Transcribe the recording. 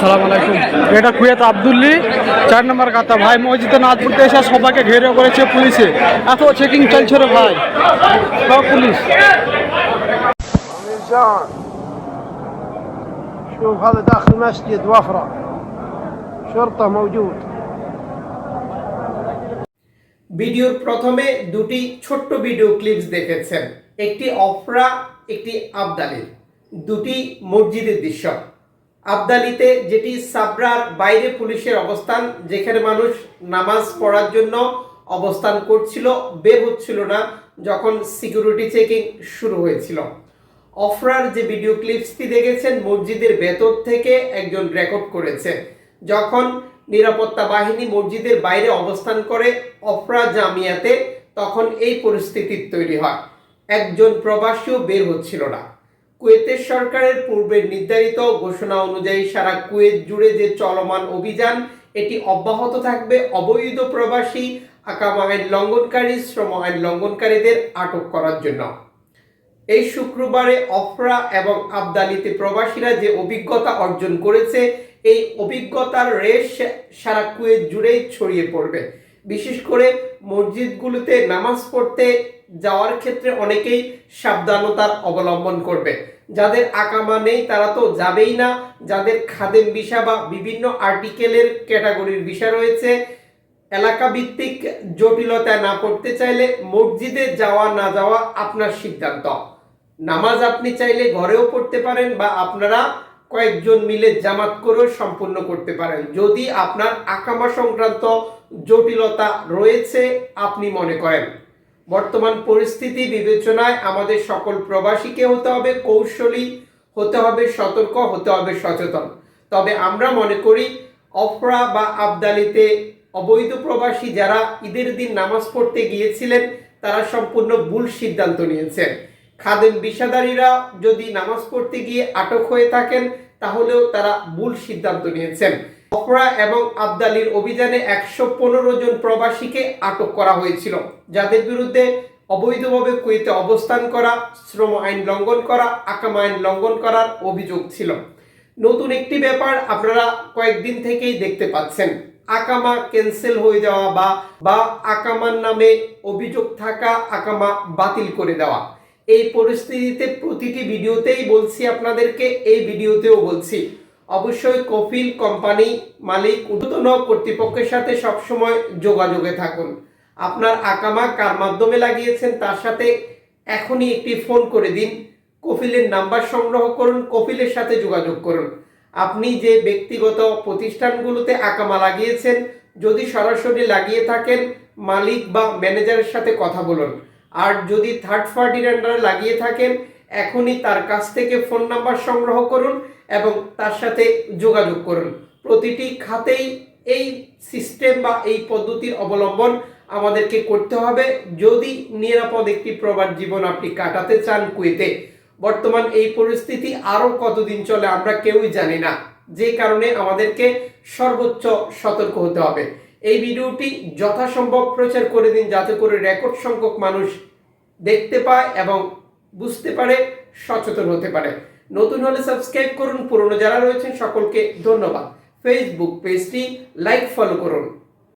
আসসালামু আলাইকুম এটা কুয়েত আবদুল্লি চার নম্বর কাতা ভাই মসজিদে নাচ পড়তে এসে সবাইকে ঘেরে করেছে পুলিশে এত চেকিং চলছে রে ভাই সব পুলিশ ميزان شوف هذا داخل مسجد وفرة شرطة موجود ভিডিওর প্রথমে দুটি ছোট্ট ভিডিও ক্লিপস দেখেছেন একটি অফরা একটি আবদালির দুটি মসজিদের দৃশ্য আবদালিতে, যেটি সাবরার বাইরে পুলিশের অবস্থান, যেখানে মানুষ নামাজ পড়ার জন্য অবস্থান করছিল, বের হচ্ছিল না যখন সিকিউরিটি চেকিং শুরু হয়েছিল। অফরার যে ভিডিও ক্লিপসটি দেখেছেন, মসজিদের ভেতর থেকে একজন রেকর্ড করেছে। যখন নিরাপত্তা বাহিনী মসজিদের বাইরে অবস্থান করে অফরা জামিয়াতে, তখন এই পরিস্থিতির তৈরি হয়। একজন প্রবাসীও বের হচ্ছিল না। কুয়েতের সরকারের পূর্বে নির্ধারিত ঘোষণা অনুযায়ী সারা কুয়েত জুড়ে যে চলমান অভিযান, এটি অব্যাহত থাকবে। অবৈধ প্রবাসী আকামা আইন লঙ্ঘনকারী, শ্রম আইন লঙ্ঘনকারীদের আটক করার জন্য। এই শুক্রবারে অফরা এবং আবদালিতে প্রবাসীরা যে অভিজ্ঞতা অর্জন করেছে, এই অভিজ্ঞতার রেশ সারা কুয়েত জুড়েই ছড়িয়ে পড়বে। বিশেষ করে মসজিদগুলোতে নামাজ পড়তে যাওয়ার ক্ষেত্রে অনেকেই সাবধানতার অবলম্বন করবে। যাদের আকামা নেই, তারা তো যাবেই না। যাদের খাদেম ভিসা বা বিভিন্ন আর্টিকেলের ক্যাটাগরির ভিসা রয়েছে এলাকা ভিত্তিক জটিলতায় না পড়তে চাইলে মসজিদে যাওয়া না যাওয়া আপনার সিদ্ধান্ত। নামাজ আপনি চাইলে ঘরেও পড়তে পারেন বা আপনারা কয়েকজন মিলে জামাত করেও সম্পূর্ণ করতে পারেন। যদি আপনার আকামা সংক্রান্ত জটিলতা রয়েছে, আপনি মনে করেন। বর্তমান পরিস্থিতি বিবেচনায় আমাদের সকল প্রবাসীকে হতে হবে কৌশলী, হতে হবে সতর্ক, হতে হবে সচেতন। তবে আমরা মনে করি, অফরা বা আবদালিতে অবৈধ প্রবাসী যারা ঈদের দিন নামাজ পড়তে গিয়েছিলেন, তারা সম্পূর্ণ ভুল সিদ্ধান্ত নিয়েছেন। খাদেম বিষাদারীরা যদি নামাজ পড়তে গিয়ে আটক হয়ে থাকেন, তাহলেও তারা ভুল সিদ্ধান্ত নিয়েছেন। অপরা এবং আবদালির অভিযানে একশো পনেরো জন প্রবাসীকে আটক করা হয়েছিল, যাদের বিরুদ্ধে অবৈধভাবে কুয়েতে অবস্থান করা, শ্রম আইন লঙ্ঘন করা, আকাম আইন লঙ্ঘন করার অভিযোগ ছিল। নতুন একটি ব্যাপার আপনারা কয়েকদিন থেকেই দেখতে পাচ্ছেন। আকামা ক্যান্সেল হয়ে যাওয়া বা বা আকামার নামে অভিযোগ থাকা আকামা বাতিল করে দেওয়া। এই পরিস্থিতিতে প্রতিটি ভিডিওতেই বলছি আপনাদেরকে, এই ভিডিওতেও বলছি। অবশ্যই কফিল কোম্পানি মালিক ঊর্ধ্বতন কর্তৃপক্ষের সাথে সবসময় যোগাযোগে থাকুন। আপনার আকামা কার মাধ্যমে লাগিয়েছেন তার সাথে এখনই একটি ফোন করে দিন। কফিলের নাম্বার সংগ্রহ করুন, কফিলের সাথে যোগাযোগ করুন। আপনি যে ব্যক্তিগত প্রতিষ্ঠানগুলোতে আকামা লাগিয়েছেন, যদি সরাসরি লাগিয়ে থাকেন, মালিক বা ম্যানেজারের সাথে কথা বলুন। আর যদি থার্ড পার্টির আন্ডারে লাগিয়ে থাকেন, এখনই তার কাছ থেকে ফোন নাম্বার সংগ্রহ করুন। এবং তার সাথে যোগাযোগ করুন। প্রতিটি খাতেই এই সিস্টেম বা এই পদ্ধতির অবলম্বন আমাদেরকে করতে হবে। যদি নিরাপদ একটি প্রবাদ জীবন আপনি কাটাতে চান কুয়েতে, বর্তমান এই পরিস্থিতি আরও কতদিন চলে আমরা কেউই জানি না। যে কারণে আমাদেরকে সর্বোচ্চ সতর্ক হতে হবে। এই ভিডিওটি যথাসম্ভব প্রচার করে দিন যাতে করে রেকর্ড সংখ্যক মানুষ দেখতে পায় এবং বুঝতে পারে, সচেতন হতে পারে। নতুন হলে সাবস্ক্রাইব করুন। পুরনো যারা রয়েছেন সকলকে ধন্যবাদ। ফেসবুক পেজটি লাইক ফলো করুন।